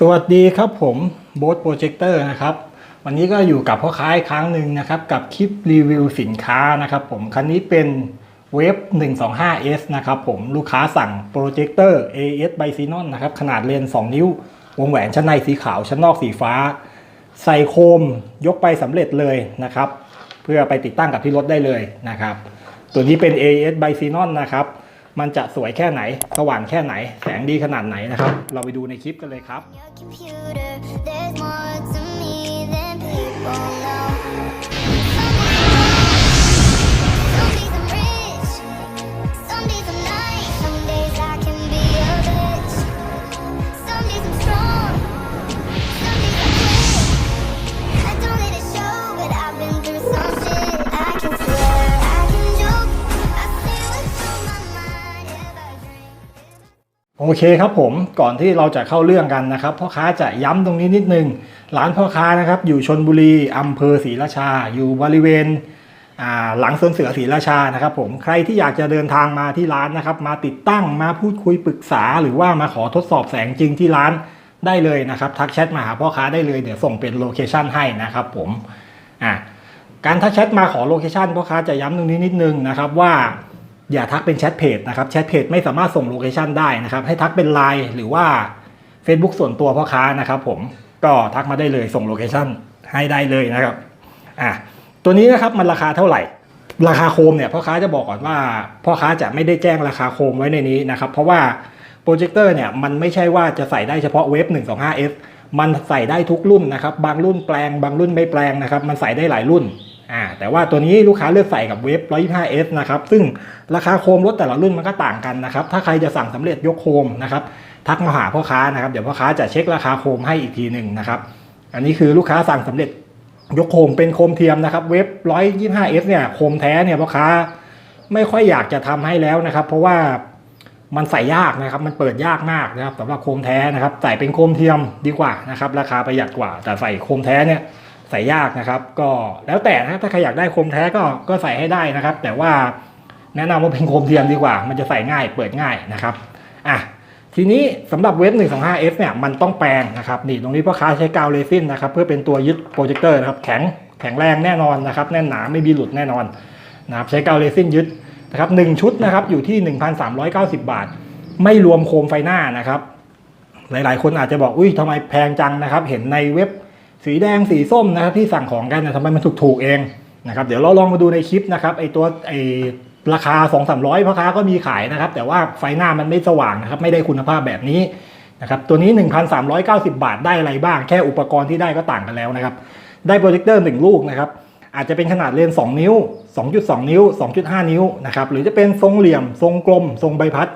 สวัสดีครับผมโบ๊ทโปรเจคเตอร์นะครับ วันนี้ก็อยู่กับพ่อค้าอีกครั้งหนึ่งนะครับ กับคลิปรีวิวสินค้านะครับผม คันนี้เป็นเวฟ 125S นะครับผมลูกค้าสั่งโปรเจคเตอร์ AS b y x e n o n นะครับ ขนาดเลนส์2นิ้ว วงแหวนชั้นในสีขาว ชั้นนอกสีฟ้า ใส่โคมยกไปสำเร็จเลยนะครับ เพื่อไปติดตั้งกับที่รถได้เลยนะครับ ตัวนี้เป็น AS b y x e n o n นะครับ มันจะสวยแค่ไหน สว่างแค่ไหน แสงดีขนาดไหนนะครับ เราไปดูในคลิปกันเลยครับ Your computer, there's more to me than people know. โอเคครับผมก่อนที่เราจะเข้าเรื่องกันนะครับพ่อค้าจะย้ำตรงนี้นิดนึงร้านพ่อค้านะครับอยู่ชนบุรีอำเภอศรีราชา อยู่บริเวณหลังสวนเสือศรีราชานะครับผมใครที่อยากจะเดินทางมาที่ร้านนะครับ มาติดตั้งมาพูดคุยปรึกษา หรือว่ามาขอทดสอบแสงจริงที่ร้านได้เลยนะครับ ทักแชทมาหาพ่อค้าได้เลยเดี๋ยวส่งเป็นโลเคชันให้นะครับผมอ่าการทักแชทมาขอโลเคชันพ่อค้าจะย้ำตรงนี้นิดนึงนะครับว่า อย่าทักเป็นแชทเพจนะครับแชทเพจไม่สามารถส่งโลเคชันได้นะครับ ให้ทักเป็นไลน์หรือว่า Facebook ส่วนตัวพ่อค้านะครับผมก็ทักมาได้เลยส่งโลเคชันให้ได้เลยนะครับอะตัวนี้นะครับมันราคาเท่าไหร่ ราคาโคมเนี่ยพ่อค้าจะบอกก่อนว่าพ่อค้าจะไม่ได้แจ้งราคาโคมไว้ในนี้นะครับเพราะว่าโปรเจคเตอร์เนี่ยมันไม่ใช่ว่าจะใส่ได้เฉพาะเวฟ 125S มันใส่ได้ทุกรุ่นนะครับบางรุ่นแปลงบางรุ่นไม่แปลงนะครับมันใส่ได้หลายรุ่น อ่าแต่ว่าตัวนี้ลูกค้าเลือกใส่กับเวฟ 125S นะครับซึ่งราคาโคมรถแต่ละรุ่นมันก็ต่างกันนะครับถ้าใครจะสั่งสำเร็จยกโคมนะครับทักมาหาพ่อค้านะครับเดี๋ยวพ่อค้าจะเช็คราคาโคมให้อีกทีหนึ่งนะครับอันนี้คือลูกค้าสั่งสำเร็จยกโคมเป็นโคมเทียมนะครับเว็บ 125S เนี่ยโคมแท้เนี่ยพ่อค้าไม่ค่อยอยากจะทำให้แล้วนะครับ เพราะว่ามันใส่ยากนะครับ มันเปิดยากมากนะครับสำหรับโคมแท้นะครับ ใส่เป็นโคมเทียมดีกว่านะครับ ราคาประหยัดกว่า แต่ใส่โคมแท้เนี่ย ใส่ยากนะครับ ก็แล้วแต่นะถ้าใครอยากได้โคมแท้ก็ก็ใส่ให้ได้นะครับ แต่ว่าแนะนำว่าเป็นโคมเทียมดีกว่า มันจะใส่ง่ายเปิดง่ายนะครับอะทีนี้สำหรับเว็บ 125F เนี่ยมันต้องแปลงนะครับนี่ตรงนี้พ่อค้าใช้กาวเรซินนะครับเพื่อเป็นตัวยึดโปรเจคเตอร์นะครับแข็งแข็งแรงแน่นอนนะครับแน่นหนาไม่มีหลุดแน่นอนนะครับใช้กาวเรซินยึดนะครับหนึ่งชุดนะครับอยู่ที่ 1,390 บาท ไม่รวมโคมไฟหน้านะครับ หลายๆ คนอาจจะบอกอุ้ยทำไมแพงจังนะครับ เห็นในเว็บ สีแดงสีส้มนะครับที่สั่งของกันเนี่ยทำไมมันถูกๆเองนะครับเดี๋ยวเราลองมาดูในคลิปนะครับไอตัวไอราคา 2 3 0 0พ่อค้าก็มีขายนะครับ แต่ว่าไฟหน้ามันไม่สว่างนะครับไม่ได้คุณภาพแบบนี้นะครับตัวนี้ 1,390 บาทได้อะไรบ้าง แค่อุปกรณ์ที่ได้ก็ต่างกันแล้วนะครับ ได้โปรเจคเตอร์ 1 ลูกนะครับ อาจจะเป็นขนาดเลนส์2นิ้ว 2.2 นิ้ว 2.5 นิ้วนะครับหรือจะเป็นทรงเหลี่ยม ทรงกลม ทรงใบพัด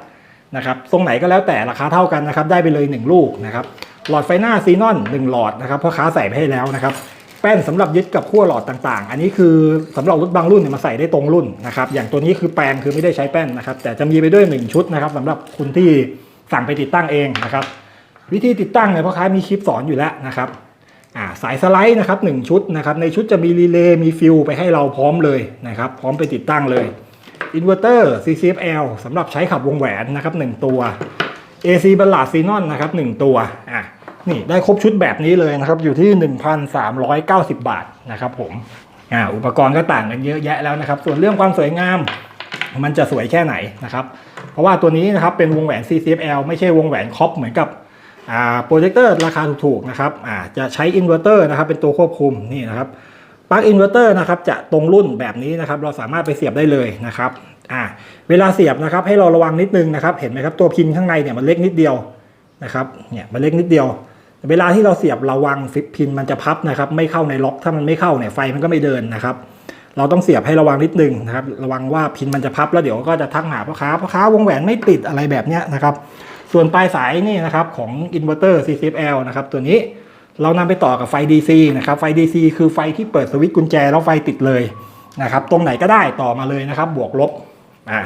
นะครับทรงไหนก็แล้วแต่ราคาเท่ากันนะครับได้ไปเลย 1 ลูกนะครับ หลอดไฟหน้าซีนอน1หลอดนะครับพ่อค้าใส่ไปให้แล้วนะครับแป้นสำหรับยึดกับขั้วหลอดต่างๆ อันนี้คือสำหรับรถบางรุ่นเนี่ยมาใส่ได้ตรงรุ่นนะครับ อย่างตัวนี้คือแปลงคือไม่ได้ใช้แป้นนะครับ แต่จะมีไปด้วย 1 ชุดนะครับสำหรับคุณที่สั่งไปติดตั้งเองนะครับ วิธีติดตั้งเนี่ยพ่อค้ามีคลิปสอนอยู่แล้วนะครับสายสไลด์นะครับหนึ่งชุดนะครับ ในชุดจะมีรีเลย์มีฟิวไปให้เราพร้อมเลยนะครับ พร้อมไปติดตั้งเลยอินเวอร์เตอร์ CCFL สำหรับใช้ขับวงแหวนนะครับ1ตัว AC บัลลาดซีนอนนะครับ1ตัวอะนี่ได้ครบชุดแบบนี้เลยนะครับอยู่ที่ 1,390 บาทนะครับผมอ่าอุปกรณ์ก็ต่างกันเยอะแยะแล้วนะครับ ส่วนเรื่องความสวยงามมันจะสวยแค่ไหนนะครับ เพราะว่าตัวนี้นะครับเป็นวงแหวน CCFL ไม่ใช่วงแหวนคอปเหมือนกับอ่าโปรเจคเตอร์ราคาถูกๆนะครับอ่าจะใช้อินเวอร์เตอร์นะครับเป็นตัวควบคุมนี่นะครับปลั๊กอินเวอร์เตอร์นะครับจะตรงรุ่นแบบนี้นะครับเราสามารถไปเสียบได้เลยนะครับ อ่าเวลาเสียบนะครับให้เราระวังนิดนึงนะครับเห็นไหมครับตัวพินข้างในเนี่ยมันเล็กนิดเดียวนะครับเนี่ยมันเล็กนิดเดียว เวลาที่เราเสียบระวังฟิปพินมันจะพับนะครับไม่เข้าในล็อกถ้ามันไม่เข้าเนี่ยไฟมันก็ไม่เดินนะครับ เราต้องเสียบให้ระวังนิดนึงนะครับระวังว่าพินมันจะพับแล้วเดี๋ยวก็จะทักหาพ่อค้าพ่อค้าวงแหวนไม่ติดอะไรแบบเนี้ยนะครับส่วนปลายสายนี่นะครับของอินเวอร์เตอร์ CCL นะครับตัวนี้เรานำไปต่อกับไฟ DC นะครับไฟ DC คือไฟที่เปิดสวิตช์กุญแจแล้วไฟติดเลยนะครับตรงไหนก็ได้ต่อมาเลยนะครับบวกลบ อ่า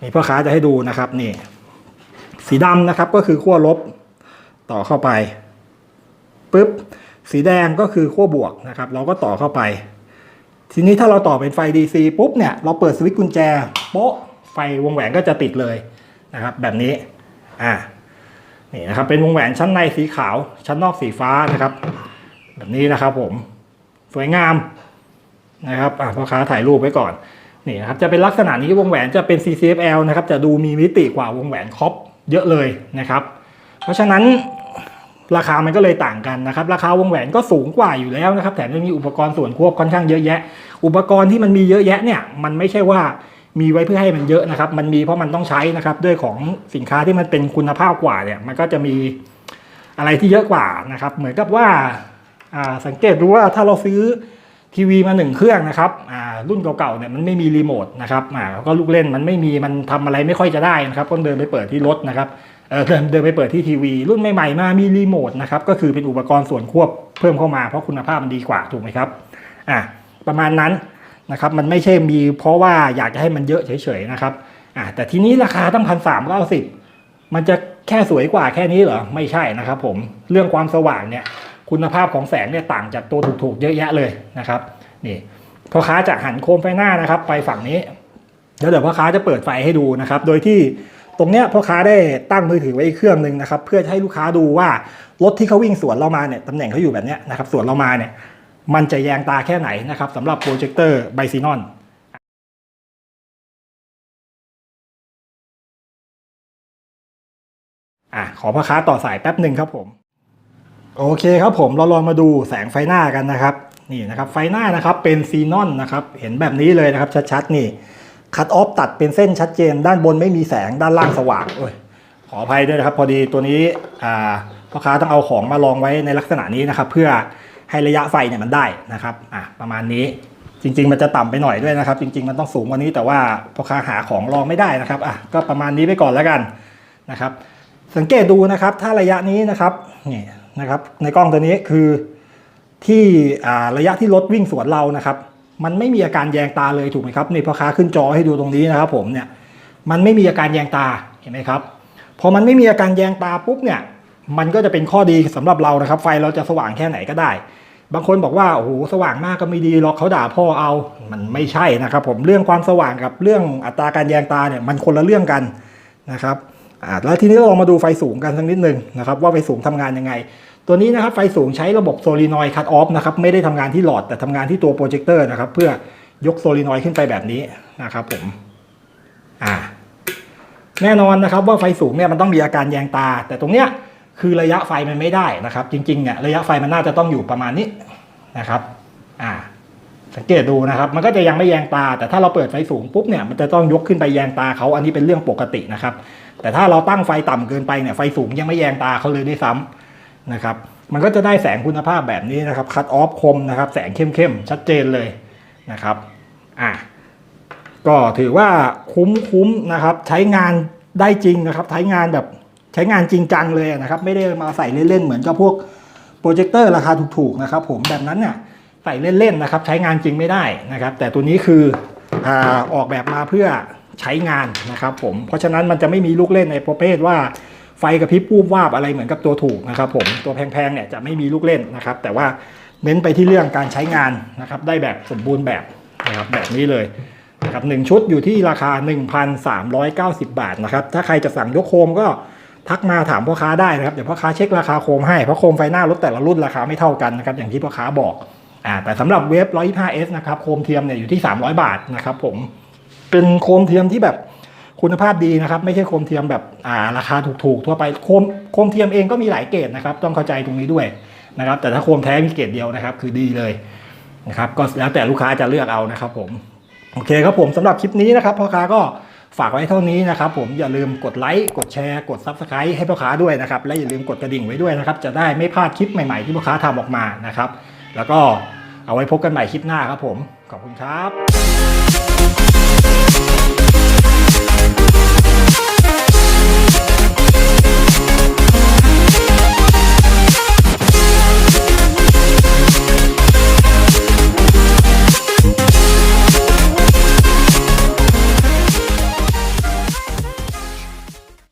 นี่พ่อค้าจะให้ดูนะครับนี่ สีดำนะครับก็คือขั้วลบต่อเข้าไปปุ๊บสีแดงก็คือขั้วบวกนะครับ เราก็ต่อเข้าไป ทีนี้ถ้าเราต่อเป็นไฟ DC ปุ๊บเนี่ยเราเปิดสวิตช์กุญแจโป๊ะไฟวงแหวนก็จะติดเลยนะครับ แบบนี้อ่านี่นะครับเป็นวงแหวนชั้นในสีขาวชั้นนอกสีฟ้านะครับ แบบนี้นะครับผมสวยงามนะครับอะพ่อค้าถ่ายรูปไว้ก่อน นี่นะครับจะเป็นลักษณะนี้วงแหวนจะเป็น CCFL นะครับจะดูมีมิติกว่าวงแหวนคอปเยอะเลยนะครับ เพราะฉะนั้นราคามันก็เลยต่างกันนะครับ ราคาวงแหวนก็สูงกว่าอยู่แล้วนะครับแถมยังมีอุปกรณ์ส่วนควบค่อนข้างเยอะแยะ อุปกรณ์ที่มันมีเยอะแยะเนี่ยมันไม่ใช่ว่ามีไว้เพื่อให้มันเยอะนะครับ มันมีเพราะมันต้องใช้นะครับด้วยของสินค้าที่มันเป็นคุณภาพกว่าเนี่ยมันก็จะมีอะไรที่เยอะกว่านะครับ เหมือนกับว่าอ่าสังเกตดูว่าถ้าเราซื้อ ทีวีมาหนึ่งเครื่องนะครับอ่ารุ่นเก่าๆเนี่ยมันไม่มีรีโมทนะครับอ่าแล้วก็ลูกเล่นมันไม่มีมันทำอะไรไม่ค่อยจะได้นะครับต้องเดินไปเปิดที่รถนะครับเออเดินเดินไปเปิดที่ทีวี รุ่นใหม่ๆมามีรีโมทนะครับก็คือเป็นอุปกรณ์ส่วนควบเพิ่มเข้ามาเพราะคุณภาพมันดีกว่าถูกไหมครับอะประมาณนั้นนะครับมันไม่ใช่มีเพราะว่าอยากจะให้มันเยอะเฉยๆนะครับอะแต่ทีนี้ราคาตั้งพันสามเก้าสิบมันจะแค่สวยกว่าแค่นี้เหรอไม่ใช่นะครับผมเรื่องความสว่างเนี่ย คุณภาพของแสงเนี่ยต่างจากตัวถูกๆเยอะแยะเลยนะครับนี่พ่อค้าจะหันโคมไฟหน้านะครับ ไปฝั่งนี้ แล้วเดี๋ยวพ่อค้าจะเปิดไฟให้ดูนะครับ โดยที่ตรงเนี้ยพ่อค้าได้ตั้งมือถือไว้อีกเครื่องหนึ่งนะครับ เพื่อให้ลูกค้าดูว่ารถที่เขาวิ่งสวนเรามาเนี่ยตำแหน่งเขาอยู่แบบเนี้ยนะครับสวนเรามาเนี่ยมันจะแยงตาแค่ไหนนะครับสำหรับโปรเจคเตอร์ไบซีนอนอะขอพ่อค้าต่อสายแป๊บหนึ่งครับผม โอเคครับผมเราลองมาดูแสงไฟหน้ากันนะครับนี่นะครับไฟหน้านะครับเป็นซีนอนนะครับเห็นแบบนี้เลยนะครับชัดๆนี่คัตออฟตัดเป็นเส้นชัดเจน ด้านบนไม่มีแสงด้านล่างสว่างโอ้ยขออภัยด้วยนะครับพอดีตัวนี้อ่าพ่อค้าต้องเอาของมาลองไว้ในลักษณะนี้นะครับเพื่อให้ระยะไฟเนี่ยมันได้นะครับอะประมาณนี้จริง ๆ มันจะต่ำไปหน่อยด้วยนะครับ จริง ๆ มันต้องสูงกว่านี้แต่ว่าพ่อค้าหาของรองไม่ได้นะครับอะก็ประมาณนี้ไปก่อนแล้วกันนะครับ สังเกตดูนะครับถ้าระยะนี้นะครับนี่ นะครับ ในกล้องตัวนี้คือที่ระยะที่รถวิ่งสวนเรานะครับ มันไม่มีอาการแยงตาเลยถูกไหมครับนี่พ่อค้าขึ้นจอให้ดูตรงนี้นะครับ ผมเนี่ยมันไม่มีอาการแยงตาเห็นไหมครับพอมันไม่มีอาการแยงตาปุ๊บเนี่ย มันก็จะเป็นข้อดีสำหรับเรานะครับ ไฟเราจะสว่างแค่ไหนก็ได้ บางคนบอกว่าโอ้โหสว่างมากก็ไม่ดีหรอกเขาด่าพ่อเอา มันไม่ใช่นะครับ ผมเรื่องความสว่างกับเรื่องอัตราการแยงตาเนี่ยมันคนละเรื่องกันนะครับ อ่าแล้วทีนี้เราลองมาดูไฟสูงกันสักนิดนึงนะครับว่าไฟสูงทำงานยังไง ตัวนี้นะครับไฟสูงใช้ระบบโซลินอยด์คัตออฟนะครับไม่ได้ทำงานที่หลอดแต่ทำงานที่ตัวโปรเจคเตอร์นะครับเพื่อยกโซลินอยด์ขึ้นไปแบบนี้นะครับผมอ่าแน่นอนนะครับว่าไฟสูงเนี่ยมันต้องมีอาการแยงตา แต่ตรงเนี้ยคือระยะไฟมันไม่ได้นะครับ จริงๆเนี่ยระยะไฟมันน่าจะต้องอยู่ประมาณนี้นะครับอ่า สังเกตดูนะครับ มันก็จะยังไม่แยงตา แต่ถ้าเราเปิดไฟสูงปุ๊บเนี่ยมันจะต้องยกขึ้นไปแยงตาเขาอันนี้เป็นเรื่องปกตินะครับ แต่ถ้าเราตั้งไฟต่ำเกินไปเนี่ยไฟสูงยังไม่แยงตาเขาเลยด้วยซ้ำนะครับมันก็จะได้แสงคุณภาพแบบนี้นะครับคัตออฟคมนะครับแสงเข้มๆ ชัดเจนเลยนะครับอ่าก็ถือว่าคุ้มคุ้มนะครับใช้งานได้จริงนะครับใช้งานแบบใช้งานจริงจังเลยนะครับไม่ได้มาใส่เล่นๆ เหมือนกับพวกโปรเจคเตอร์ราคาถูกๆนะครับผมแบบนั้นเนี่ย ใส่เล่นๆนะครับ ใช้งานจริงไม่ได้นะครับ แต่ตัวนี้คือออกแบบมาเพื่อใช้งานนะครับผมเพราะฉะนั้นมันจะไม่มีลูกเล่นในประเภทว่าไฟกระพริบปูบวาบอะไรเหมือนกับตัวถูกนะครับผมตัวแพงๆเนี่ยจะไม่มีลูกเล่นนะครับ แต่ว่าเน้นไปที่เรื่องการใช้งานนะครับ ได้แบบสมบูรณ์แบบนะครับแบบนี้เลยนะครับหนึ่งชุดอยู่ที่ราคา 1,390 บาทนะครับ ถ้าใครจะสั่งยกโคมก็ทักมาถามพ่อค้าได้นะครับ เดี๋ยวพ่อค้าเช็คราคาโคมให้เพราะโคมไฟหน้ารถแต่ละรุ่นราคาไม่เท่ากันนะครับอย่างที่พ่อค้าบอก อ่าแต่สำหรับเวฟ 125S นะครับโคมเทียมเนี่ยอยู่ที่ 300 บาทนะครับผมเป็นโคมเทียมที่แบบคุณภาพดีนะครับ ไม่ใช่โคมเทียมแบบอ่าราคาถูกๆ ทั่วไปโคมโคมเทียมเองก็มีหลายเกรดนะครับ ต้องเข้าใจตรงนี้ด้วยนะครับ แต่ถ้าโคมแท้มีเกรดเดียวนะครับ คือดีเลยนะครับ ก็แล้วแต่ลูกค้าจะเลือกเอานะครับ ผมโอเคครับผมสำหรับคลิปนี้นะครับพ่อค้าก็ฝากไว้เท่านี้นะครับ ผมอย่าลืมกดไลค์กดแชร์กด Subscribe ให้พ่อค้าด้วยนะครับ และอย่าลืมกดกระดิ่งไว้ด้วยนะครับ จะได้ไม่พลาดคลิปใหม่ๆที่พ่อค้าทำออกมานะครับ แล้วก็ เอาไว้พบกันใหม่คลิปหน้าครับผม ขอบคุณครับ